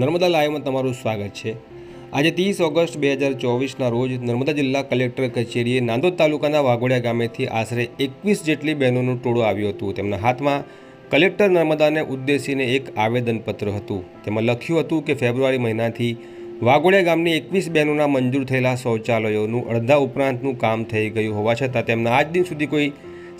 નર્મદા લાઈવમાં તમારું સ્વાગત છે. આજે ત્રીસ ઓગસ્ટ બે હજાર ચોવીસના રોજ નર્મદા જિલ્લા કલેક્ટર કચેરીએ નાંદોદ તાલુકાના વાઘોડિયા ગામેથી આશરે એકવીસ જેટલી બહેનોનું ટોળું આવ્યું હતું. તેમના હાથમાં કલેક્ટર નર્મદાને ઉદ્દેશીને એક આવેદનપત્ર હતું. તેમાં લખ્યું હતું કે ફેબ્રુઆરી મહિનાથી વાઘોડિયા ગામની એકવીસ બહેનોના મંજૂર થયેલા શૌચાલયોનું અડધા ઉપરાંતનું કામ થઈ ગયું હોવા છતાં તેમના આજ દિન સુધી કોઈ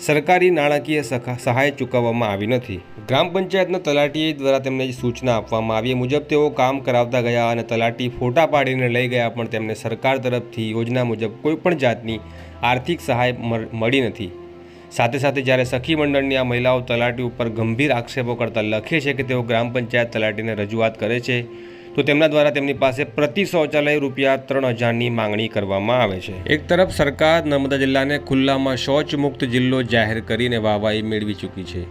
સરકારી નાણાકીય સહાય ચૂકવવામાં આવી નથી. ગ્રામ પંચાયતના તલાટી દ્વારા તેમને સૂચના આપવામાં આવી મુજબ તેઓ કામ કરાવતા ગયા અને તલાટી ફોટા પાડીને લઈ ગયા પણ તેમને સરકાર તરફથી યોજના મુજબ કોઈપણ જાતની આર્થિક સહાય મળી નથી. સાથે સાથે જ્યારે સખી મંડળની આ મહિલાઓ તલાટી ઉપર ગંભીર આક્ષેપો કરતા લખે છે કે તેઓ ગ્રામ પંચાયત તલાટીને રજૂઆત કરે છે તો તેમના દ્વારા તેમની પાસે પ્રતિ શૌચાલય રૂપિયા ત્રણ હજારની માંગણી કરવામાં આવે છે. એક તરફ સરકાર નર્મદા જિલ્લાને ખુલ્લામાં શૌચમુક્ત જિલ્લો જાહેર કરીને વાહવાહી મેળવી ચૂકી છે.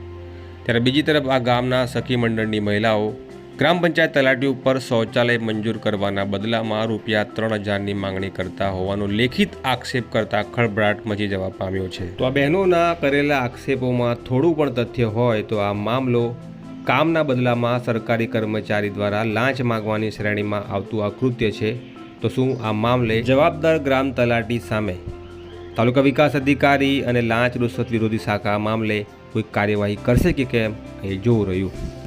ત્યારે બીજી તરફ આ ગામના સખી મંડળની મહિલાઓ ગ્રામ પંચાયત તલાટી ઉપર શૌચાલય મંજૂર કરવાના બદલામાં રૂપિયા ત્રણ હજારની માંગણી કરતા હોવાનો લેખિત આક્ષેપ કરતા ખળભળાટ મચી જવા પામ્યો છે. તો આ બહેનોના કરેલા આક્ષેપોમાં થોડું પણ તથ્ય હોય તો આ મામલો કામના બદલામાં સરકારી કર્મચારી દ્વારા લાંચ માંગવાની શ્રેણીમાં આવતું આ છે, તો શું આ મામલે જવાબદાર ગ્રામ તલાટી સામે તાલુકા વિકાસ અધિકારી અને લાંચ રૂશ્વત વિરોધી શાખા મામલે કોઈ કાર્યવાહી કરશે કે કેમ એ જોવું રહ્યું.